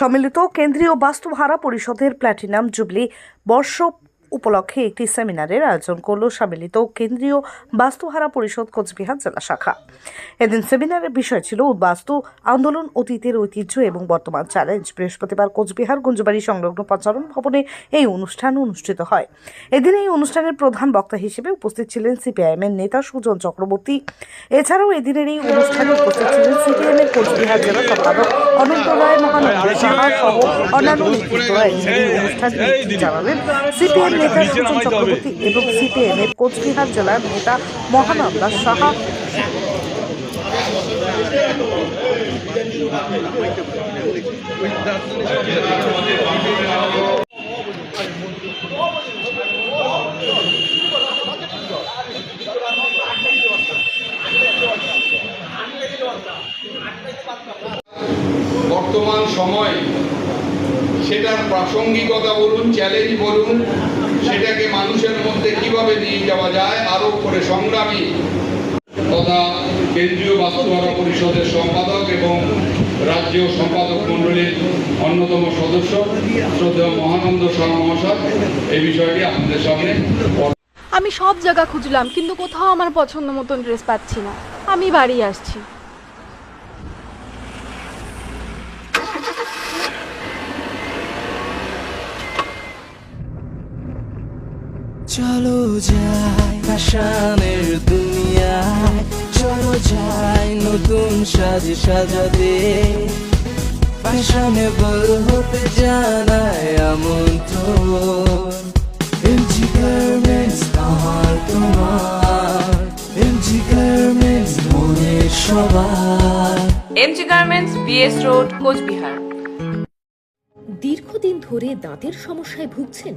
সম্মিলিত কেন্দ্রীয় বাস্তুহারা পরিষদের প্ল্যাটিনাম জুবলি বর্ষ উপলক্ষে একটি সেমিনারের আয়োজন করল সম্মিলিত কেন্দ্রীয় বাস্তুহারা পরিষদ কোচবিহার জেলা শাখা। এদিন সেমিনারের বিষয় ছিল উদ্বাস্তু আন্দোলন, অতীতের ঐতিহ্য এবং বর্তমান চ্যালেঞ্জ। বৃহস্পতিবার কোচবিহার গুঞ্জবাড়ি সংলগ্ন প্রচারণ ভবনে এই অনুষ্ঠান অনুষ্ঠিত হয়। এদিন এই অনুষ্ঠানের প্রধান বক্তা হিসেবে উপস্থিত ছিলেন সিপিআইএম এর নেতা সুজন চক্রবর্তী। এছাড়াও এদিনের এই অনুষ্ঠানে উপস্থিত ছিলেন সিপিএম এর কোচবিহার জেলা সম্পাদক অনন্ত রায় মহানন্দ সাহা সহ অন্যান্য এই অনুষ্ঠানে জানালেন সিপিএম নেতা সুজন চক্রবর্তী এবং সিপিএম এর কোচবিহার জেলার নেতা মহানন্দা সাহা বর্তমান সময়, সেটার প্রাসঙ্গিকতা বলুন চ্যালেঞ্জ বলুন, সেটাকে মানুষের মধ্যে কীভাবে নিয়ে যাওয়া যায়, আরও করে সংগ্রামী তথা কেন্দ্রীয় বাস্তুহারা পরিষদের সম্পাদক এবং রাজ্য সম্পাদক মণ্ডলীর অন্যতম সদস্য, শ্রদ্ধেয় মহানন্দ শাহ মহাশয়। এই বিষয়টি আপনাদের সামনে আমি সব জায়গা খুঁজলাম, কিন্তু কোথাও আমার পছন্দ মতন ড্রেস পাচ্ছি না। আমি বাড়ি আসছি। চলো যাই ফ্যাশনের দুনিয়ায় চলো যাই নতুন সাজে সাজাতে। ফ্যাশনেবল হতে জানায় আমন্ত্রণ। এমজি গার্মেন্টস আমার তোমার। এমজি গার্মেন্টস মনে সবার। MG garments BS road Cooch Behar. দীর্ঘদিন ধরে দাঁতের সমস্যায় ভুগছেন